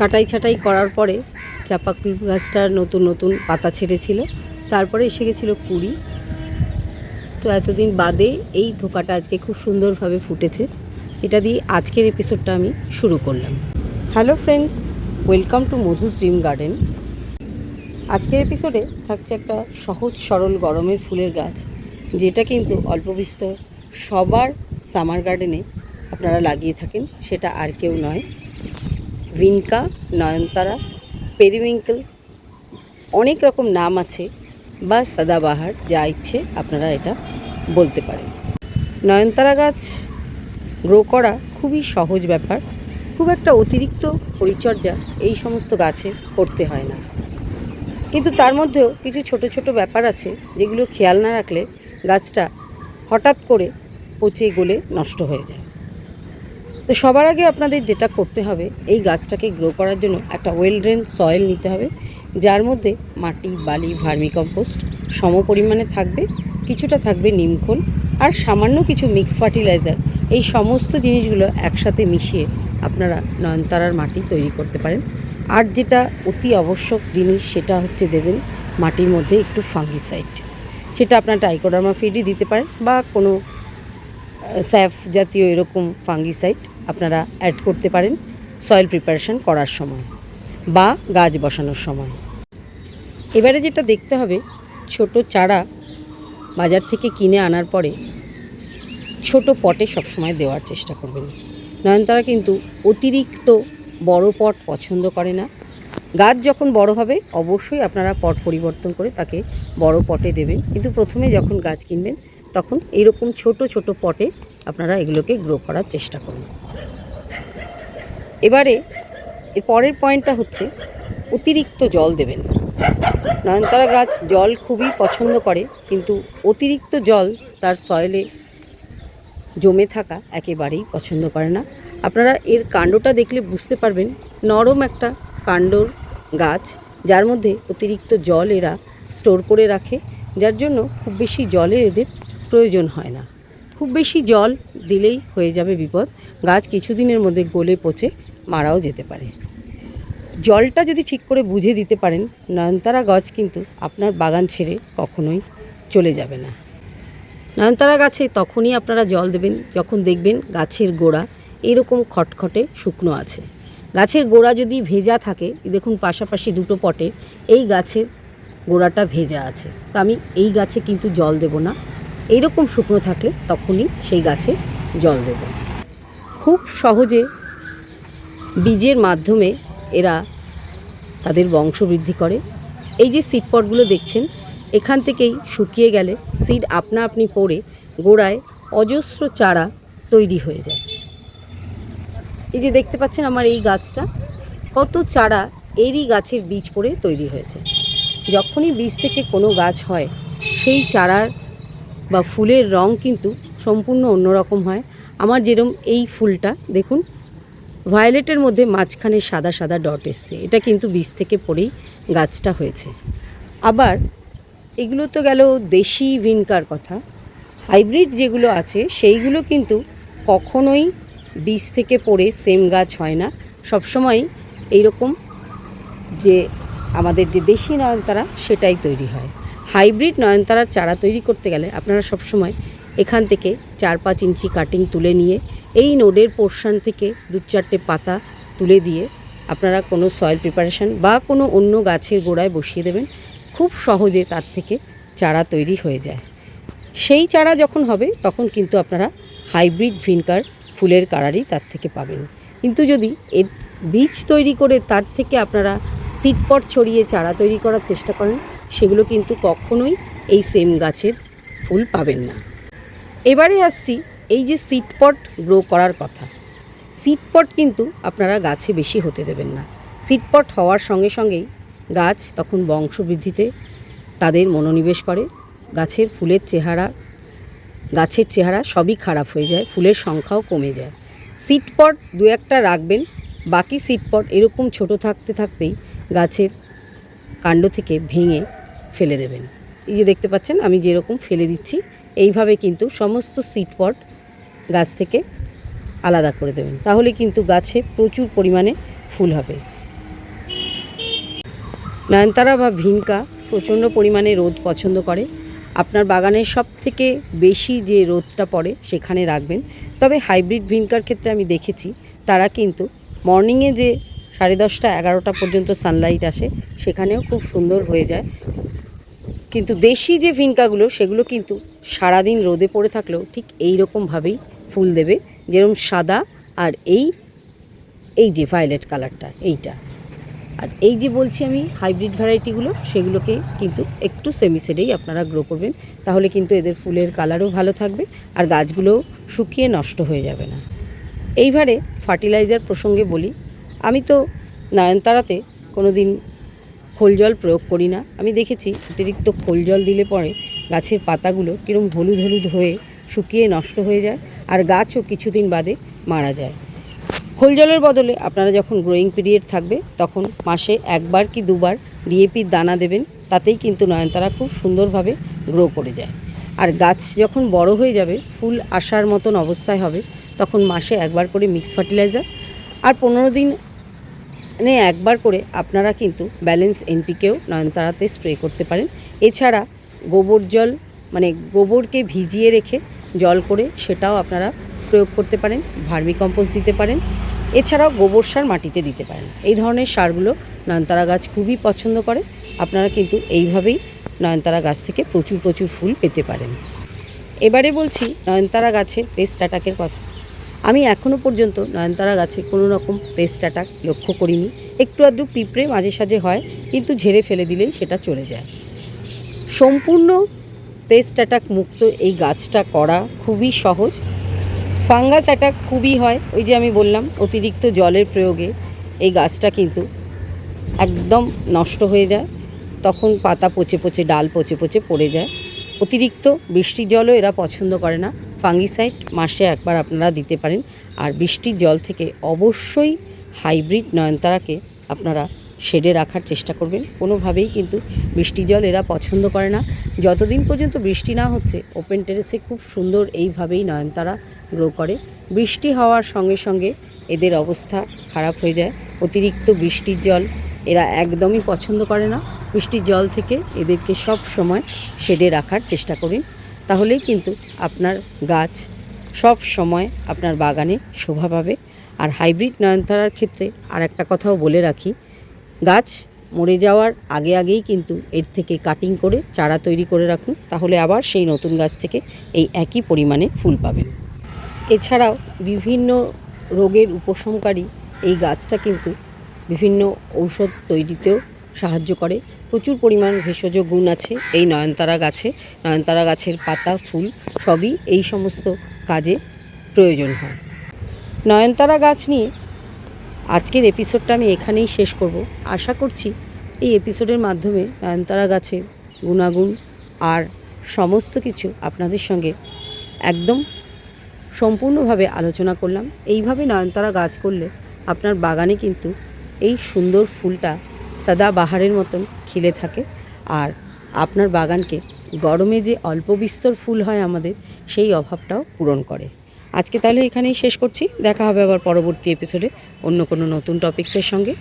কাটাই ছাটাই করার পরে চাপা কুল নতুন নতুন পাতা ছেড়েছিল। তারপরে এসে গেছিল কুড়ি। তো এতদিন বাদে এই ধোকাটা আজকে খুব সুন্দরভাবে ফুটেছে। এটা দিয়ে আজকের এপিসোডটা আমি শুরু করলাম। Hello friends welcome to Madhu's dream garden আজকের এপিসোডে থাকছে একটা সহজ সরল গরমের ফুলের গাছ, যেটা কিন্তু অল্প বিস্তর সবার সামার গার্ডেনে আপনারা লাগিয়ে থাকেন, সেটা আর কেউ নয়। ভিনকা, নয়নতারা পেরিউইঙ্কেল অনেক রকম নাম আছে বা সাদাবাহার, যা ইচ্ছে আপনারা এটা বলতে পারেন। নয়নতারা গাছ গ্রো করা খুবই সহজ ব্যাপার। খুব একটা অতিরিক্ত পরিচর্যা এই সমস্ত গাছে করতে হয় না। কিন্তু তার মধ্যেও কিছু ছোট ছোট ব্যাপার আছে যেগুলো খেয়াল না রাখলে গাছটা হঠাৎ করে পচে গলে নষ্ট হয়ে যায়। তো সবার আগে আপনাদের যেটা করতে হবে, এই গাছটাকে গ্রো করার জন্য একটা ওয়েল ড্রেন সয়েল নিতে হবে, যার মধ্যে মাটি, বালি ভার্মি কম্পোস্ট সম পরিমাণে থাকবে, কিছুটা থাকবে নিমখোল আর সামান্য কিছু মিক্স ফার্টিলাইজার এই সমস্ত জিনিসগুলো একসাথে মিশিয়ে আপনারা নয়নতারার মাটি তৈরি করতে পারেন। আর যেটা অতি আবশ্যক জিনিস সেটা হচ্ছে দেবেন মাটির মধ্যে একটু ফাঙ্গিসাইড সেটা আপনার টাইকোডার্মা ফিডই দিতে পারেন বা কোনো স্যাফ জাতীয় এরকম ফাঙ্গিসাইড আপনারা অ্যাড করতে পারেন সয়েল প্রিপারেশন করার সময় বা গাছ বসানোর সময়। এবারে যেটা দেখতে হবে, ছোট চারা বাজার থেকে কিনে আনার পরে ছোট পটে সবসময় দেওয়ার চেষ্টা করবেন। নয়নতারা কিন্তু অতিরিক্ত বড় পট পছন্দ করে না। গাছ যখন বড় হবে, অবশ্যই আপনারা পট পরিবর্তন করে তাকে বড় পটে দেবেন। কিন্তু প্রথমে যখন গাছ কিনবেন তখন এইরকম ছোট ছোট পটে আপনারা এগুলোকে গ্রো করার চেষ্টা করুন। এবারে এর পরের পয়েন্টটা হচ্ছে অতিরিক্ত জল দেবেন নয়নতারা গাছ জল খুবই পছন্দ করে, কিন্তু অতিরিক্ত জল তার সয়েলে জমে থাকা একেবারেই পছন্দ করে না। আপনারা এর কাণ্ডটা দেখলে বুঝতে পারবেন, নরম একটা কাণ্ডর গাছ যার মধ্যে অতিরিক্ত জল এরা স্টোর করে রাখে, যার জন্য খুব বেশি জলের এদের প্রয়োজন হয় না। খুব বেশি জল দিলেই হয়ে যাবে বিপদ। গাছ কিছুদিনের মধ্যে গলে পচে মারাও যেতে পারে। জলটা যদি ঠিক করে বুঝে দিতে পারেন, নয়নতারা গাছ কিন্তু আপনার বাগান ছেড়ে কখনোই চলে যাবে না। নয়নতারা গাছে তখনই আপনারা জল দেবেন, যখন দেখবেন গাছের গোড়া এরকম খটখটে শুকনো আছে। গাছের গোড়া যদি ভেজা থাকে, দেখুন পাশাপাশি দুটো পটে এই গাছের গোড়াটা ভেজা আছে। তো আমি এই গাছে কিন্তু জল দেব না এইরকম শুকনো থাকলে তখনই সেই গাছে জল দেব। খুব সহজে বীজের মাধ্যমে এরা তাদের বংশবৃদ্ধি করে। এই যে সিড পটগুলো দেখছেন, এখান থেকেই শুকিয়ে গেলে সিড আপনা আপনি পড়ে গোড়ায় অজস্র চারা তৈরি হয়ে যায়। এই যে দেখতে পাচ্ছেন আমার এই গাছটা, কত চারা এরই গাছের বীজ পড়ে তৈরি হয়েছে। যখনই বীজ থেকে কোনো গাছ হয়, সেই চারার বা ফুলের রং কিন্তু সম্পূর্ণ অন্যরকম হয়। আমার যেরম এই ফুলটা, দেখুন, ভায়োলেটের মধ্যে মাঝখানে সাদা সাদা ডট এসছে। এটা কিন্তু বীজ থেকে পড়েই গাছটা হয়েছে। আবার এগুলো তো গেল দেশি ভিনকার কথা। হাইব্রিড যেগুলো আছে, সেইগুলো কিন্তু কখনোই বীজ থেকে পড়ে সেম গাছ হয় না। সবসময় এইরকম যে আমাদের যে দেশি নয়নতারা সেটাই তৈরি হয়। হাইব্রিড নয়নতারার চারা তৈরি করতে গেলে আপনারা সবসময় এখান থেকে চার পাঁচ ইঞ্চি কাটিং তুলে নিয়ে এই নোডের পোর্শন থেকে দু চারটে পাতা তুলে দিয়ে আপনারা কোনো সয়েল প্রিপারেশন বা কোনো অন্য গাছের গোড়ায় বসিয়ে দেবেন। খুব সহজে তার থেকে চারা তৈরি হয়ে যায়। সেই চারা যখন হবে, তখন কিন্তু আপনারা হাইব্রিড ভিনকার ফুলের কালারই তার থেকে পাবেন। কিন্তু যদি এর বীজ তৈরি করে তার থেকে আপনারা সিডপট ছড়িয়ে চারা তৈরি করার চেষ্টা করেন সেগুলো কিন্তু কখনোই এই সেম গাছের ফুল পাবেন না। এবারে আসছি এই যে সিটপট গ্রো করার কথা। সিটপট কিন্তু আপনারা গাছে বেশি হতে দেবেন না। সিটপট হওয়ার সঙ্গে সঙ্গেই গাছ তখন বংশবৃদ্ধিতে তাদের মনোনিবেশ করে, গাছের ফুলের চেহারা, গাছের চেহারা সবই খারাপ হয়ে যায়, ফুলের সংখ্যাও কমে যায়। সিটপট দু একটা রাখবেন, বাকি সিটপট এরকম ছোট থাকতে থাকতেই গাছের কাণ্ড থেকে ভেঙে ফেলে দেবেন। এই যে দেখতে পাচ্ছেন, আমি যেরকম ফেলে দিচ্ছি, এইভাবে কিন্তু সমস্ত সিটপট গাছ থেকে আলাদা করে দেবেন। তাহলে কিন্তু গাছে প্রচুর পরিমাণে ফুল হবে। নয়নতারা বা ভিনকা প্রচণ্ড পরিমাণে রোদ পছন্দ করে। আপনার বাগানের সব থেকে বেশি যে রোদটা পড়ে সেখানে রাখবেন। তবে হাইব্রিড ভিনকার ক্ষেত্রে আমি দেখেছি, তারা কিন্তু মর্নিংয়ে যে সাড়ে দশটা এগারোটা পর্যন্ত সানলাইট আসে, সেখানেও খুব সুন্দর হয়ে যায়। কিন্তু দেশি যে ভিনকাগুলো, সেগুলো কিন্তু সারাদিন রোদে পড়ে থাকলেও ঠিক এই রকমভাবেই ফুল দেবে। যেরকম সাদা আর এই এই যে ভায়োলেট কালারটা এইটা। আর এই যে বলছি আমি হাইব্রিড ভ্যারাইটিগুলো সেগুলোকে কিন্তু একটু সেমিসেডেই আপনারা গ্রো করবেন। তাহলে কিন্তু এদের ফুলের কালারও ভালো থাকবে আর গাছগুলোও শুকিয়ে নষ্ট হয়ে যাবে না। এইবারে ফার্টিলাইজার প্রসঙ্গে বলি, আমি তো নয়নতারাতে কোনো দিন খোল জল প্রয়োগ করি না। আমি দেখেছি অতিরিক্ত খোল জল দিলে পরে গাছের পাতাগুলো কীরকম হলুদ হলুদ হয়ে শুকিয়ে নষ্ট হয়ে যায় আর গাছও কিছুদিন বাদে মারা যায়। খোল জলের বদলে আপনারা যখন গ্রোয়িং পিরিয়ড থাকবে, তখন মাসে একবার কি দুবার ডিএপির দানা দেবেন, তাতেই কিন্তু নয়নতারা খুব সুন্দরভাবে গ্রো করে যায়। আর গাছ যখন বড় হয়ে যাবে, ফুল আসার মতন অবস্থায় হবে, তখন মাসে একবার করে মিক্স ফার্টিলাইজার আর পনেরো দিন মানে একবার করে আপনারা কিন্তু ব্যালেন্স এনপিকেও নয়নতারাতে স্প্রে করতে পারেন। এছাড়া গোবর জল মানে গোবরকে ভিজিয়ে রেখে জল করে সেটাও আপনারা প্রয়োগ করতে পারেন, ভার্মি কম্পোস্ট দিতে পারেন। এছাড়াও গোবর সার মাটিতে দিতে পারেন। এই ধরনের সারগুলো নয়নতারা গাছ খুবই পছন্দ করে। আপনারা কিন্তু এইভাবেই নয়নতারা গাছ থেকে প্রচুর প্রচুর ফুল পেতে পারেন। এবারে বলছি, নয়নতারা গাছের পেস্ট অ্যাটাকের কথা। আমি এখনও পর্যন্ত নয়নতারা গাছে কোনো রকম পেস্ট অ্যাটাক লক্ষ্য করিনি। একটু আধটু পিঁপড়ে মাঝে সাঝে হয়, কিন্তু ঝেড়ে ফেলে দিলেই সেটা চলে যায়। সম্পূর্ণ পেস্ট অ্যাটাক মুক্ত এই গাছটা করা খুবই সহজ। ফাঙ্গাস অ্যাটাক খুবই হয়, ওই যে আমি বললাম, অতিরিক্ত জলের প্রয়োগে এই গাছটা কিন্তু একদম নষ্ট হয়ে যায়। তখন পাতা পচে পচে, ডাল পচে পচে পড়ে যায়। অতিরিক্ত বৃষ্টির জলও এরা পছন্দ করে না। ফাঙ্গিসাইড মাসে একবার আপনারা দিতে পারেন। আর বৃষ্টির জল থেকে অবশ্যই হাইব্রিড নয়নতারাকে আপনারা শেডে রাখার চেষ্টা করবেন। কোনোভাবেই কিন্তু বৃষ্টি জল এরা পছন্দ করে না। যতদিন পর্যন্ত বৃষ্টি না হচ্ছে ওপেন টেরেসে খুব সুন্দর এইভাবেই নয়নতারা গ্রো করে। বৃষ্টি হওয়ার সঙ্গে সঙ্গে এদের অবস্থা খারাপ হয়ে যায়। অতিরিক্ত বৃষ্টির জল এরা একদমই পছন্দ করে না। বৃষ্টির জল থেকে এদেরকে সব সময় শেডে রাখার চেষ্টা করুন। তাহলেই কিন্তু আপনার গাছ সব সময় আপনার বাগানে শোভা পাবে। আর হাইব্রিড নয়নতারার ক্ষেত্রে আর একটা কথাও বলে রাখি, গাছ মরে যাওয়ার আগে আগেই কিন্তু এর থেকে কাটিং করে চারা তৈরি করে রাখুন, তাহলে আবার সেই নতুন গাছ থেকে এই একই পরিমাণে ফুল পাবেন। এছাড়াও বিভিন্ন রোগের উপশমকারী এই গাছটা কিন্তু বিভিন্ন ঔষধ তৈরিতেও সাহায্য করে প্রচুর পরিমাণ ভেষজ গুণ আছে এই নয়নতারা গাছে। নয়নতারা গাছের পাতা, ফুল সবই এই সমস্ত কাজে প্রয়োজন হয়। নয়নতারা গাছ নিয়ে আজকের এপিসোডটা আমি এখানেই শেষ করব। আশা করছি এই এপিসোডের মাধ্যমে নয়নতারা গাছের গুণাগুণ আর সমস্ত কিছু আপনাদের সঙ্গে একদম সম্পূর্ণভাবে আলোচনা করলাম। এইভাবে নয়নতারা গাছ করলে আপনার বাগানে কিন্তু এই সুন্দর ফুলটা সাদা বাহারের মতন খিলে থাকে। আর আপনার বাগানকে গরমে যে অল্প বিস্তর ফুল হয় আমাদের, সেই অভাবটাও পূরণ করে। আজকে তাহলে এখানেই শেষ করছি। দেখা হবে আবার পরবর্তী এপিসোডে অন্য কোনো নতুন টপিক্সের সঙ্গে।